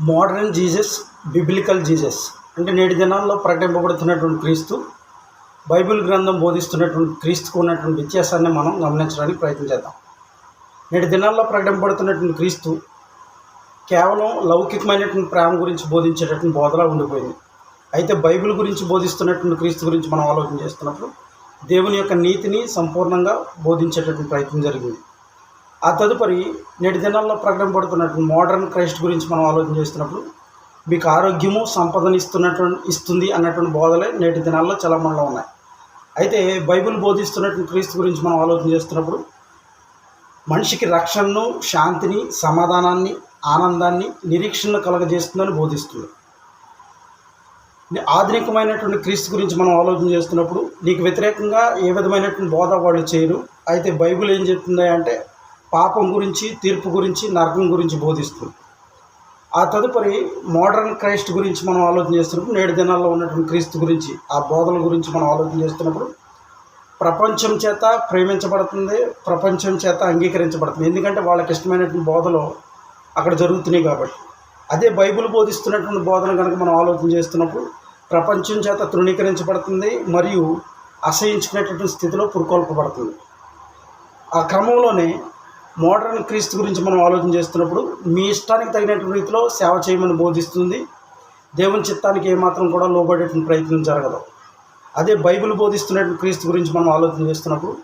Modern Jesus biblical Jesus అంటే నేటి దినాల్లో ప్రకటింపబడుతున్నటువంటి క్రీస్తు బైబిల్ గ్రంథం బోధిస్తున్నటువంటి క్రీస్తుకు ఉన్నటువంటి వ్యత్యాసాన్ని మనం గమనించడానికి ప్రయత్నం చేద్దాం. నేటి దినాల్లో ప్రకటింపబడుతున్నటువంటి క్రీస్తు కేవలం లౌకికమైనటువంటి ప్రేమ గురించి బోధించేటటువంటి బోధలా ఉండిపోయింది. అయితే బైబిల్ గురించి బోధిస్తున్నటువంటి క్రీస్తు గురించి మనం ఆలోచన చేస్తున్నప్పుడు దేవుని యొక్క నీతిని సంపూర్ణంగా బోధించేటటువంటి ప్రయత్నం జరిగింది. ఆ తదుపరి నేటి దినాల్లో ప్రకటింపబడుతున్నటువంటి మోడర్న్ క్రైస్ట్ గురించి మనం ఆలోచన చేస్తున్నప్పుడు మీకు ఆరోగ్యము సంపదను ఇస్తున్నటువంటి ఇస్తుంది అన్నటువంటి బోధలే నేటి దినాల్లో చలమణలో ఉన్నాయి. అయితే బైబిల్ బోధిస్తున్నటువంటి క్రీస్తు గురించి మనం ఆలోచన చేస్తున్నప్పుడు మనిషికి రక్షణను శాంతిని సమాధానాన్ని ఆనందాన్ని నిరీక్షణను కలగజేస్తుందని బోధిస్తుంది. ఆధునికమైనటువంటి క్రీస్తు గురించి మనం ఆలోచన చేస్తున్నప్పుడు నీకు వ్యతిరేకంగా ఏ విధమైనటువంటి బోధ వాళ్ళు చేయరు. అయితే బైబిల్ ఏం చెప్తుంది అంటే పాపం గురించి తీర్పు గురించి నరకం గురించి బోధిస్తుంది. ఆ తదుపరి మోడర్న్ క్రైస్ట్ గురించి మనం ఆలోచన చేస్తున్నప్పుడు నేడు దినాల్లో ఉన్నటువంటి క్రీస్తు గురించి ఆ బోధల గురించి మనం ఆలోచన చేస్తున్నప్పుడు ప్రపంచం చేత ప్రేమించబడుతుంది ప్రపంచం చేత అంగీకరించబడుతుంది. ఎందుకంటే వాళ్ళకి ఇష్టమైనటువంటి బోధలు అక్కడ జరుగుతున్నాయి కాబట్టి. అదే బైబిల్ బోధిస్తున్నటువంటి బోధన కనుక మనం ఆలోచన చేస్తున్నప్పుడు ప్రపంచం చేత తృణీకరించబడుతుంది మరియు అసహించుకునేటటువంటి స్థితిలో పురుకొల్పబడుతుంది. ఆ క్రమంలోనే మోడర్న్ క్రీస్తు గురించి మనం ఆలోచన చేస్తున్నప్పుడు మీ ఇష్టానికి తగినటువంటి రీతిలో సేవ చేయమని బోధిస్తుంది. దేవుని చిత్తానికి ఏమాత్రం కూడా లోబడేటువంటి ప్రయత్నం జరగదు. అదే బైబిల్ బోధిస్తున్నటువంటి క్రీస్తు గురించి మనం ఆలోచన చేస్తున్నప్పుడు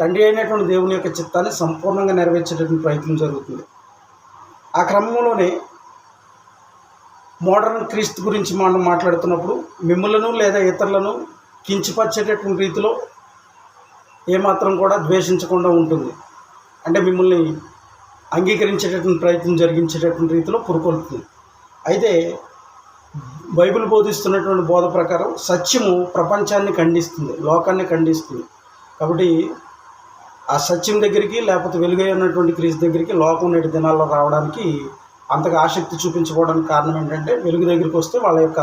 తండ్రి అయినటువంటి దేవుని యొక్క చిత్తాన్ని సంపూర్ణంగా నెరవేర్చేటటువంటి ప్రయత్నం జరుగుతుంది. ఆ క్రమంలోనే మోడర్న్ క్రీస్తు గురించి మనం మాట్లాడుతున్నప్పుడు మిమ్మలను లేదా ఇతరులను కించిపరిచేటటువంటి రీతిలో ఏమాత్రం కూడా ద్వేషించకుండా ఉంటుంది. అంటే మిమ్మల్ని అంగీకరించేటటువంటి ప్రయత్నం జరిగించేటటువంటి రీతిలో పురుకొల్పుతుంది అయితే బైబిల్ బోధిస్తున్నటువంటి బోధ ప్రకారం సత్యము ప్రపంచాన్ని ఖండిస్తుంది లోకాన్ని ఖండిస్తుంది. కాబట్టి ఆ సత్యం దగ్గరికి లేకపోతే వెలుగై ఉన్నటువంటి క్రీస్తు దగ్గరికి లోకం నేటి దినాల్లో రావడానికి అంతగా ఆసక్తి చూపించుకోవడానికి కారణం ఏంటంటే వెలుగు దగ్గరికి వస్తే వాళ్ళ యొక్క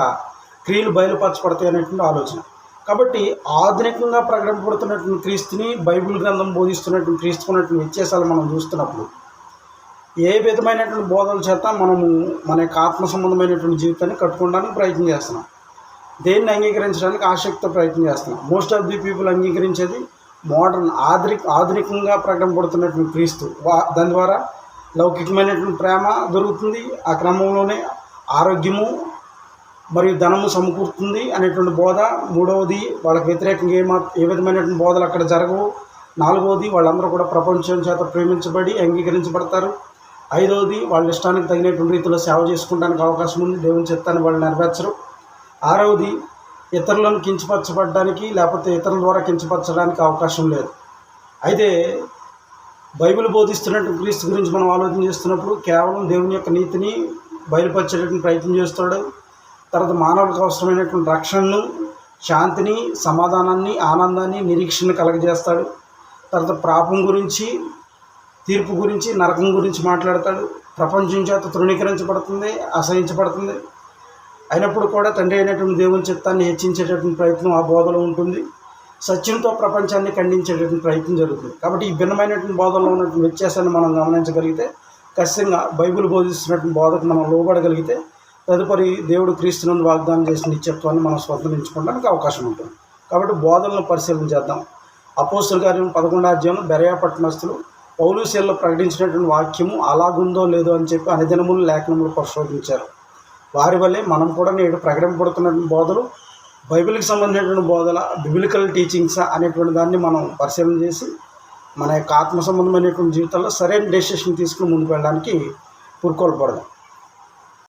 క్రియలు బయలుపరచబడతాయి అనేటువంటి ఆలోచన. కాబట్టి ఆధునికంగా ప్రకటింపబడుతున్నటువంటి క్రీస్తుని బైబిల్ గ్రంథం బోధిస్తున్నటువంటి క్రీస్తుకున్నటువంటి వ్యత్యాసాలు మనం చూస్తున్నప్పుడు ఏ విధమైనటువంటి బోధల చేత మనము మన యొక్క ఆత్మ సంబంధమైనటువంటి జీవితాన్ని కట్టుకోవడానికి ప్రయత్నం చేస్తున్నాం. దేన్ని అంగీకరించడానికి ఆసక్తితో ప్రయత్నం చేస్తున్నాం. మోస్ట్ ఆఫ్ ది పీపుల్ అంగీకరించేది మోడర్న్ ఆధునిక ఆధునికంగా ప్రకటింపబడుతున్నటువంటి క్రీస్తు. వా దాని ద్వారా లౌకికమైనటువంటి ప్రేమ దొరుకుతుంది. ఆ క్రమంలోనే ఆరోగ్యము మరియు ధనము సమకూరుతుంది అనేటువంటి బోధ. మూడవది వాళ్ళకి వ్యతిరేకంగా ఏ మా ఏ విధమైనటువంటి బోధలు అక్కడ జరగవు. నాలుగవది వాళ్ళందరూ కూడా ప్రపంచం చేత ప్రేమించబడి అంగీకరించబడతారు. ఐదవది వాళ్ళ ఇష్టానికి తగినటువంటి రీతిలో సేవ చేసుకోవడానికి అవకాశం ఉంది. దేవుని చిత్తాన్ని వాళ్ళు నెరవేర్చరు. ఆరవది ఇతరులను కించపరచబడడానికి లేకపోతే ఇతరుల ద్వారా కించపరచడానికి అవకాశం లేదు. అయితే బైబిల్ బోధిస్తున్నట్టు క్రీస్తు గురించి మనం ఆలోచన చేస్తున్నప్పుడు కేవలం దేవుని యొక్క నీతిని బయలుపరచేటటువంటి ప్రయత్నం చేస్తాడు. తర్వాత మానవులకు అవసరమైనటువంటి రక్షణను శాంతిని సమాధానాన్ని ఆనందాన్ని నిరీక్షణ కలగజేస్తాడు. తర్వాత పాపం గురించి తీర్పు గురించి నరకం గురించి మాట్లాడతాడు. ప్రపంచం చేత తృణీకరించబడుతుంది అసహించబడుతుంది. అయినప్పుడు కూడా తండ్రి అయినటువంటి దేవుని చిత్తాన్ని హెచ్చించేటటువంటి ప్రయత్నం ఆ బోధలో ఉంటుంది. సత్యంతో ప్రపంచాన్ని ఖండించేటటువంటి ప్రయత్నం జరుగుతుంది. కాబట్టి ఈ భిన్నమైనటువంటి బోధనలో ఉన్నటువంటి వ్యత్యాసాన్ని మనం గమనించగలిగితే ఖచ్చితంగా బైబిల్ బోధిస్తున్నటువంటి బోధకు మనం లోబడగలిగితే తదుపరి దేవుడు క్రీస్తునందు వాగ్దానం చేసిన నిత్యత్వాన్ని మనం స్వతంత్రించుకోవడానికి అవకాశం ఉంటుంది. కాబట్టి బోధనలను పరిశీలన చేద్దాం. అపోస్తుల గారి పదకొండో అధ్యాయంలో బెరయాపట్నస్తులు పౌలుశీల్లో ప్రకటించినటువంటి వాక్యము అలాగుందో లేదో అని చెప్పి అనుదినములు లేఖనములు పరిశోధించారు. వారి వల్లే మనం కూడా నేడు ప్రకటింపబడుతున్నటువంటి బోధలు బైబిల్కి సంబంధించినటువంటి బోధల బిబిలికల్ టీచింగ్స్ అనేటువంటి దాన్ని మనం పరిశీలన చేసి మన యొక్క ఆత్మ సంబంధమైనటువంటి జీవితంలో సరైన డెసిషన్ తీసుకుని ముందుకు వెళ్ళడానికి పురుకోల్పడదాం